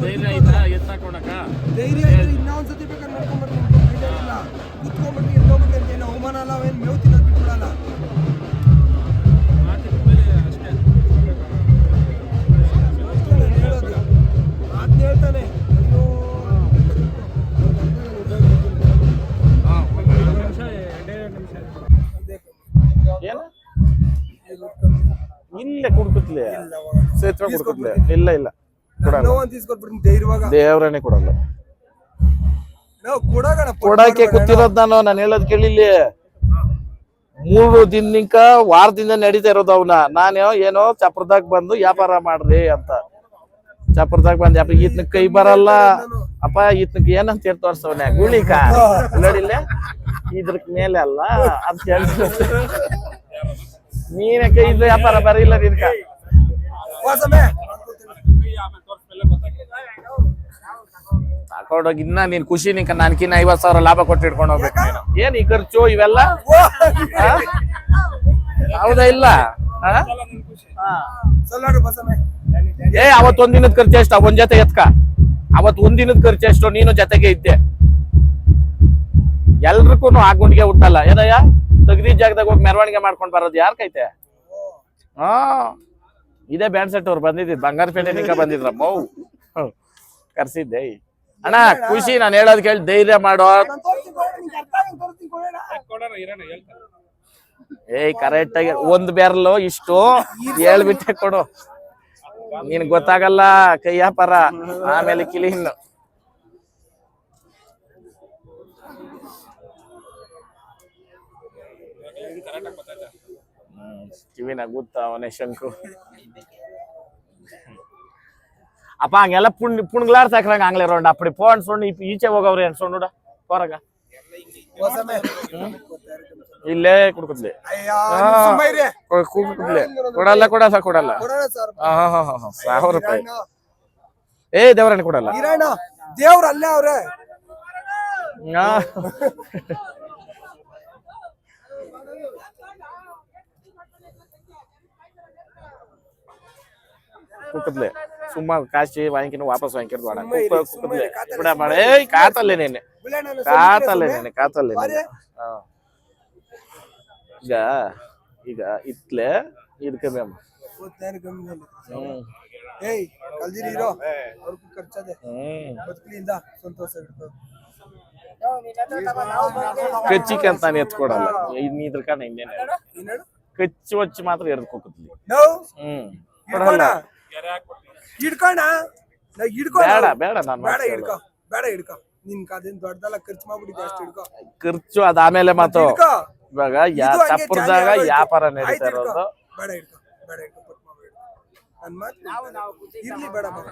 ಧೈರ್ಯ ಐತಾ ಎತ್ತಾಕೊಡಕ ಧೈರ್ಯ ಇದ್ರೆ ಇನ್ನೊಂದ್ಸತಿ ಬೇಕಾದ್ರೆ ನೋಡ್ಕೊಂಡ್ಬರ್ತೀನಿ ಇಲ್ಲ ಕುತ್ಕೊಂಡ್ಬಿಟ್ಟು ಎಲ್ಲೋಗ್ಬಿಟ್ಟು ಅಂತ ಏನು ಅವಮಾನ ಅಲ್ಲ ಅವೇನು ಮೇವು ತಿನ್ನೋದು ಬಿಟ್ಬಿಡಲ್ಲ. ಅಷ್ಟೇ. ನಾನು ಹೇಳೋದು ಮಾತನ್ನ ಹೇಳ್ತಾನೆ ಇಲ್ಲೇ ಕುಡ್ಕುತ್ಲೆ. ಸೇತುವೆ ಕುಡ್ಕುತ್ಲೆ. ಇಲ್ಲ ಇಲ್ಲ. ಕೊಡಲ್ಲ. ಕೊಡಲ್ಲ. ಕೊಡಕ್ಕೆ ಕೂತಿರೋದ್ ನಾನು ನಾನು ಹೇಳೋದ್ ಕೇಳಿಲ್ಲಿ ಮೂರು ದಿನಕ್ಕ ವಾರದಿಂದ ನಡೀತಾ ಇರೋದು ಅವನ. ನಾನು ಏನೋ ಚಪ್ರದಾಗ ಬಂದು ವ್ಯಾಪಾರ ಮಾಡ್ರಿ ಅಂತ. ಚಪ್ರದಾಗ ಬಂದ್ ಯಪ್ಪ ಈತನ ಕೈ ಬರಲ್ಲ. ಅಪ್ಪ ಈತನಕ್ ಏನಂತ ಹೇಳಿ ತೋರ್ಸವನೆ? ಗುಳಿಕ. ನೋಡಿಲ್ಲ ಇದ್ರ ಮೇಲೆ ಅಲ್ಲ ಅಂತ ಹೇಳಿ ನೀನೇ ಕೈ ಇದ್ರೆ ವ್ಯಾಪಾರ ಬರಿಲ್ಲ ನಿನ್ಕ ತಕೊಂಡೋಗಿ ಇನ್ನ ನೀನ್ ಖುಷಿ ನಿಂಕ ನಾನ್ಕಿನ್ನ ಐವತ್ ಸಾವಿರ ಲಾಭ ಕೊಟ್ಟು ಇಟ್ಕೊಂಡು ಹೋಗ್ಬೇಕು ನೀನು. ಏನ್ ಈ ಖರ್ಚು ಇವೆಲ್ಲ? ಹೌದಾ ಇಲ್ಲ? ಏ ಅವತ್ ಒಂದಿನದ ಖರ್ಚು ಎಷ್ಟು? ಒಂದ್ ಜೊತೆ ಎತ್ಕ? ಅವತ್ ಒಂದಿನದ ಖರ್ಚು ಎಷ್ಟು? ನೀನು ಜೊತೆಗೆ ಇದ್ದೆ. ಎಲ್ರಿಗೂ ಆ ಗುಂಡಿಗೆ ಹುಟ್ಟಲ್ಲ. ಏನಯ್ಯ? ತಗದಿ ಜಾಗದಾಗ ಹೋಗಿ ಮೆರವಣಿಗೆ ಮಾಡ್ಕೊಂಡ್ ಬರೋದು ಯಾರ ಕೈತೆ? ಹಾ. ಇದೇ ಬ್ಯಾಂಡ್ ಸೆಟ್ ಅವ್ರು ಬಂಗಾರ ಬಂಗಾರಪೇಟೆ ನಿಂಗ ಬಂದಿದ್ರ. ಮೌ. ಕರ್ಸಿದ್ದೆ. ಅಣ್ಣ ಖುಷಿ ನಾನು ಹೇಳೋದ್ ಕೇಳಿ ಧೈರ್ಯ ಮಾಡೋ. ಏಯ್ ಕರೆಕ್ಟ್ ಆಗಿ ಒಂದ್ ಬೆರಲು ಇಷ್ಟು ಹೇಳ್ಬಿಟ್ಟೆ ಕೊಡು. ನಿನ್ ಗೊತ್ತಾಗಲ್ಲ ಕೈಯ ಪರ. ಆಮೇಲೆ ಕಿಲಿ ಇನ್ನು. ಹ್ಮ್, ಕಿವಿನ ಗೊತ್ತ ಅವನೇ ಶಂಕು. ಅಪ್ಪ ಹಂಗೆಲ್ಲ ಪುಣ್ ಪುಣ್ಗ್ಲಾರ್ ಸಾಕ್ರಂಗ ಹಂಗ್ಲೆ ರೌಂಡ್ ಅಪ್ಪಡಿ ಫೋನ್ ಸೊಣ್ಣು ಇಪ್- ಈಚೆ ಹೋಗವ್ರಿ ಅನ್ ಸೊಣ್ಣುಡ ಹೊರಗ ವಾಸಮೆ. ಇಲ್ಲೇ ಕುಡ್ಕುದ್ಲಿ. ಕೂಗ್ಬಿಡ್ಲೆ ಕೊಡಲ್ಲ ಕೊಡಲ್ಲ. ಕೊಡಲ್ಲ ಸರ್. ಹಾ ಹಾ ಹಾ ಹಾ ಸಾವಿರ ರೂಪಾಯಿ. ಏ ದೇವರನ್ನ ಕೊಡಲ್ಲ. ದೇವ್ರು ಅಲ್ಲೇ ಅವ್ರೆ. ಆ. ಸುಮ್ಮ ಕಾಶಿ ವಾಂಕಿನ ವಾಪಸ್ ವಾಂಕಿರ್ ಬೇಡ. ಸುಮ್ಮ ಇರಿ, ಕುಕ್ಕ ಸುಮ್ಮ ಕುಕ್ಕದ್ಲೆ ಇರಿ, ಬಿಡ ಮಾಡ. ಏಯ್ ಕಾತಲ್ಲೇ ನೇನೆ. ಕಾತಲ್ಲೆ ನಾನು ಕಾತಲ್ಲೇ ನೇನೆ. ಈಗ ಈಗ ಇತ್ಲೆ ಅಮ್ಮ ಬದುಕಲಿಂದ ಸಂತೋಷ ಇರ್ತದೆ. ಕಚ್ಚಿಕೆ ಅಂತ ನಾನು ಎತ್ಕೊಡಲ್ಲ ಇನ್ ಇದ್ರ ಕಾರಣ ಇನ್ನೇನೆ ಕಚ್ಚಿ ಒಚ್ಚಿ ಮಾತ್ರ ಎರ್ದ್ ಹೋಗುತ್ತಲಿ ನಾವು? ಹ್ಮ್. ಕೊಡಲ್ಲ ಹಿಡ್ಕೋಣ ನಾ ಹಿಡ್ಕೊ ಬೇಡ ಬೇಡ ನಾನು ಬೇಡ ಹಿಡ್ಕೊ ಬೇಡ ಹಿಡ್ಕೊ. ನಿನ್ ಅದೇನ್ ದೊಡ್ಡದಲ್ಲ ಖರ್ಚು ಮಾಡ್ಬಿಟ್ಟಿದ್ದೆ ಅಷ್ಟು ಹಿಡ್ಕೊ. ಖರ್ಚು ಅದಾಮೇಲೆ ಮಾತು. ಹಿಡ್ಕೊ. ಇವಾಗ ಯಾ ಇದು ಹಂಗೆ ಚಪ್ಪರದಾಗ ಜಾಲಿ ಆಗೋಯ್ತು. ವ್ಯಾಪಾರ ಆಯ್ತು ನಡೀತಾ ಹಿಡ್ಕೊ. ಇರೋದು. ಬೇಡ ಹಿಡ್ಕೊ ಬೇಡ ಹಿಡ್ಕೊ ಪಟ್ ಮಾಡ್ಬೇಡ ನನ್ ಮಾತು ಇರ್ಲಿ ಬೇಡ ಮಗ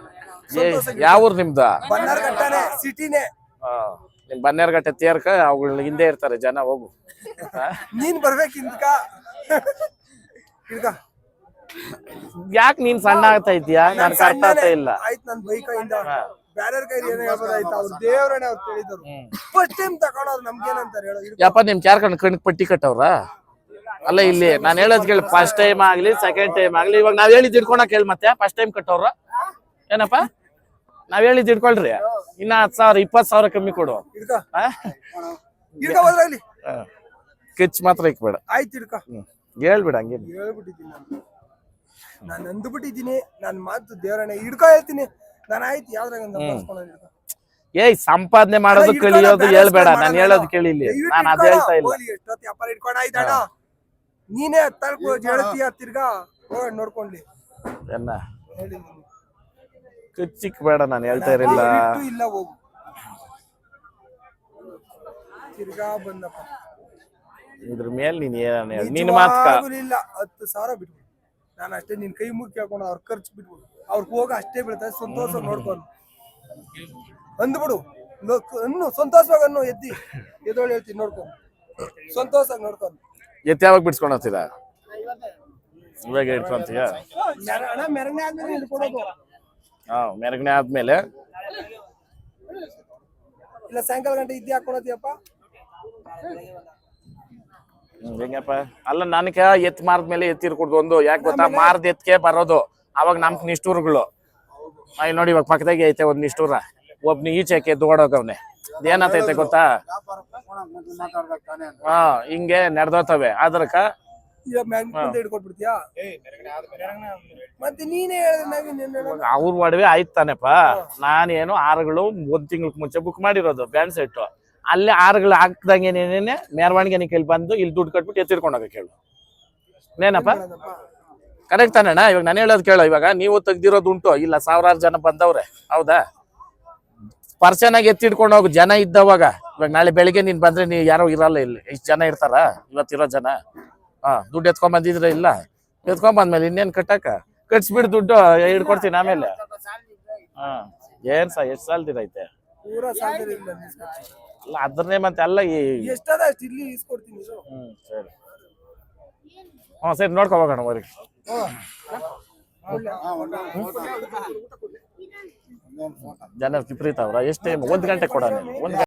ಏ ಯಾವ ಊರ್ ನಿಮ್ದ? ಸಿಟಿನೇ. ನಿಮ್ ಬನ್ನೇರ್ಗಟ್ಟೆ ತೇರ್ಕ ಅವುಗಳ ಹಿಂದೆ ಇರ್ತಾರೆ ಜನ ಹೋಗು. ನೀನ್ ಬರ್ಬೇಕು ಹಿಂದ್ಕ. ಹಿಡ್ಕ. ಯಾಕ್ ನೀನ್ ಸಣ್ಣ ಆಗ್ತಾ ಇದೀಯಾ ನನ್ ಅರ್ಥ ಆಗ್ತಾ ಇಲ್ಲ. ಆಯ್ತು ನನ್ ಬೈಕ ಇಂದ. ಹಾ. ಬ್ಯಾರ್ಯಾರ ಕೈ ಏನೋ ಹೇಳ್ಬೋದಾಯ್ತು ಅವ್ರ ದೇವ್ರನೇ ಅವ್ರು ಕೇಳಿದ್ರು. ಫಸ್ಟ್ ಟೈಮ್ ತಗೊಂಡವ್ರು ನಮ್ಗೇನಂತಾರೆ ಹೇಳೋ? ಹಿಡ್ಕೊ. ಯಪ್ಪ ನಿಮ್ ಕ್ಯಾರ್ಕಂಡ್ ಕಣಕ್ ಪಟ್ಟಿ ಕಟ್ಟವ್ರ? ಅಲ್ಲ ಇಲ್ಲಿ ನಾನು ಹೇಳೋದ್ ಕೇಳಿ ಫಸ್ಟ್ ಟೈಮ್ ಆಗ್ಲಿ ಸೆಕೆಂಡ್ ಟೈಮ್ ಆಗ್ಲಿ ಇವಾಗ ನಾವ್ ಹೇಳಿದ್ ಇಟ್ಕೊಳಕ್ ಕೇಳಿ ಮತ್ತೆ ಫಸ್ಟ್ ಟೈಮ್ ಕಟ್ಟವ್ರ? ಏನಪ್ಪ? ನಾವ್ ಹೇಳಿದ್ ಇಟ್ಕೊಳ್ರಿ ಇನ್ನ ಹತ್ ಸಾವಿರ ಇಪ್ಪತ್ ಸಾವಿರ ಕಮ್ಮಿ ಕೊಡು. ಕಿಚ್ ಮಾತ್ರ ಇಕ್ಬೇಡ. ಆಯ್ತು ಹೇಳ್ಬಿಡ ಹಂಗೇನು. ಹೇಳ್ಬಿಟ್ಟಿದ್ದೀನಿ ನಾನು ನಾನು ಅಂದ್ಬಿಟ್ಟಿದ್ದೀನಿ ನನ್ನ ಮಾತು ದೇವರಣ್ಣ ಹಿಡ್ಕೊ ಹೇಳ್ತೀನಿ. ನಾನು ಆಯ್ತು ಯಾವ್ದ್ರಾಗ ಹಿಡ್ಕೊ. ಏಯ್ ಸಂಪಾದನೆ ಮಾಡೋದು ಕಲಿಯೋದು ಹೇಳ್ಬೇಡ ನಾನು ಹೇಳೋದು. ಕೇಳಿ ನಾನು ಅದ. ಹೇಳ್ತಾ ಇಲ್ಲ. ಎಷ್ಟೊತ್ತು ಇಟ್ಕೊಂಡು ಆಯ್ತಣ್ಣ ನೀನೇ ತಳ್ಕೊ ಹೇಳ್ತೀಯ ತಿರ್ಗಾ? ಹೋಗಿ ನೋಡ್ಕೊಂಡ್ಲಿ. ಎಲ್ಲ ಹೇಳಿ. ಕಚ್ಚಿಕ್ ಬೇಡ ನಾನು ಹೇಳ್ತಾ ಇರಲಿಲ್ಲ. ಇಲ್ಲ ಹೋಗು. ತಿರ್ಗಾ ಬಂದಪ್ಪ. ಇದ್ರ ಮೇಲೆ ನೀನ್ ಏನ ನೀನ್ ಮಾತ್ಕ. ಹತ್ತು ಸಾವಿರ ಬಿಟ್ಬಿಡು. ನಾನು ಅಷ್ಟೇ ನಿನ್ ಕೈ ಮುಗಿ ಕೇಳ್ಕೊಂಡು ಅವ್ರ ಖರ್ಚು ಬಿಟ್ಬಿಡು. ಅವ್ರಿಗೆ ಹೋಗ ಅಷ್ಟೇ ಬೀಳ್ತಾರೆ ಸಂತೋಷ ನೋಡ್ಕೊಂಡು ಅಂದ್ಬಿಡು. ಅನ್ನು ಸಂತೋಷವಾಗಿ ಅನ್ನು ಎದ್ದಿ. ಎದೋಳು ಹೇಳ್ತೀನಿ ನೋಡ್ಕೊಂಡು ಸಂತೋಷವಾಗಿ ನೋಡ್ಕೊಂಡು ಎತ್ ಯಾವಾಗ ಬಿಡ್ಸ್ಕೊಂಡು ಹೋಗ್ತೀರಾ ಇವಾಗ ಇಟ್ಕೊಂತೀಯ? ಅಣ್ಣ ಮೆರಗನೆ ಆದ್ಮೇಲೆ ಇಲ್ಲಿ ಕೊಡೋದು ಹಾ ಮೆರಗಣೆ ಆದ್ಮೇಲೆ? ಇಲ್ಲ ಸಾಯಂಕಾಲ ಗಂಟೆ ಇದ್ದಿ ಹಾಕೊಳತಿಯಪ್ಪ ಹೆಂಗಪ್ಪ? ಅಲ್ಲ ನನಕ ಎತ್ ಮಾರ್ದ್ಮೇಲೆ ಮೇಲೆ ಕುಡ್ದು ಒಂದು. ಯಾಕೆ ಗೊತ್ತಾ? ಮಾರ್ದ ಎತ್ಕೆ ಬರೋದು. ಅವಾಗ ನಮ್ ನಿಷ್ಠೂರ್ಗಳು. ಅಲ್ಲಿ ನೋಡಿ ಇವಾಗ ಪಕ್ಕದಾಗೆ ಐತೆ ಒಂದ್ ನಿಷ್ಠೂರ. ಒಬ್ನ ಈಚೆಗೆ ದೋಡೋಗವ್ನೆ ಏನತೈತೆ ಗೊತ್ತಾ? ಹಾ ಹಿಂಗೆ ನಡೆದೋತವೆ. ಅದ್ರಕ? ಅವ್ರ ಒಡವೆ ಆಯ್ತಾನೆಪ್ಪ ನಾನೇನು ಆರುಗಳು ಒಂದ್ ತಿಂಗ್ಳಕ್ ಮುಂಚೆ ಬುಕ್ ಮಾಡಿರೋದು ಬ್ಯಾಂಡ್ ಸೆಟ್ ಅಲ್ಲಿ ಆರುಗಳು ಹಾಕ್ದಂಗೆ ಏನೇನೆ ಮೆರವಣಿಗೆ ಕೈಲಿ ಬಂದು ಇಲ್ಲಿ ದುಡ್ಡು ಕಟ್ಬಿಟ್ಟು ಎತ್ತಿಡ್ಕೊಂಡು ಹೋಗಕ್ಕೆ ಹೇಳು. ಏನಪ್ಪ ಕರೆಕ್ಟ್ ತಾನೇಣ ಇವಾಗ ನಾನು ಹೇಳೋದು ಕೇಳೋ, ಇವಾಗ ನೀವು ತೆಗ್ದಿರೋದು ಉಂಟು, ಇಲ್ಲ ಸಾವಿರಾರು ಜನ ಬಂದವ್ರೆ, ಹೌದಾ? ಪರ್ಸನಾಗಿ ಎತ್ತಿಡ್ಕೊಂಡು ಹೋಗು, ಜನ ಇದ್ದವಾಗ. ಇವಾಗ ನಾಳೆ ಬೆಳಿಗ್ಗೆ ನೀನ್ ಬಂದ್ರೆ ನೀವು ಯಾರೋ ಇರಲ್ಲ ಇಲ್ಲಿ, ಇಷ್ಟು ಜನ ಇರ್ತಾರ? ಇವತ್ತಿರೋ ಜನ? ಹಾ, ದುಡ್ಡು ಎತ್ಕೊಂಡ್ ಬಂದಿದ್ರೆ ಇಲ್ಲ. ಎತ್ಕೊಂಡ್ ಬಂದ್ಮೇಲೆ ಇನ್ನೇನ್ ಕಟ್ಟಕ ಕಟ್ಸ್ಬಿಟ್ಟು ದುಡ್ಡು, ಹಿಡ್ಕೊಡ್ತೀನಿ ಆಮೇಲೆ. ಹಾ, ಏನ್ ಸಾ, ಎಷ್ಟ್ ಸಾಲ್ದಿರೈತೆ ಅಲ್ಲ ಅದ್ರನ್ನೇ ಮತ್ತೆ ಅಲ್ಲ ಈ ಎಷ್ಟದ ಅಷ್ಟು ಇಲ್ಲಿ ಇಸ್ಕೊಡ್ತೀನಿ. ಹ್ಮ್ ಸರಿ. ಹ್ಞೂ ಸರಿ ನೋಡ್ಕೋಬೇಕಣ ಅವ್ರಿಗೆ ಜನ ವಿಪರೀತ ಅವ್ರ. ಎಷ್ಟು ಟೈಮ್ ಒಂದ್ ಗಂಟೆ ಕೊಡ ಒಂದು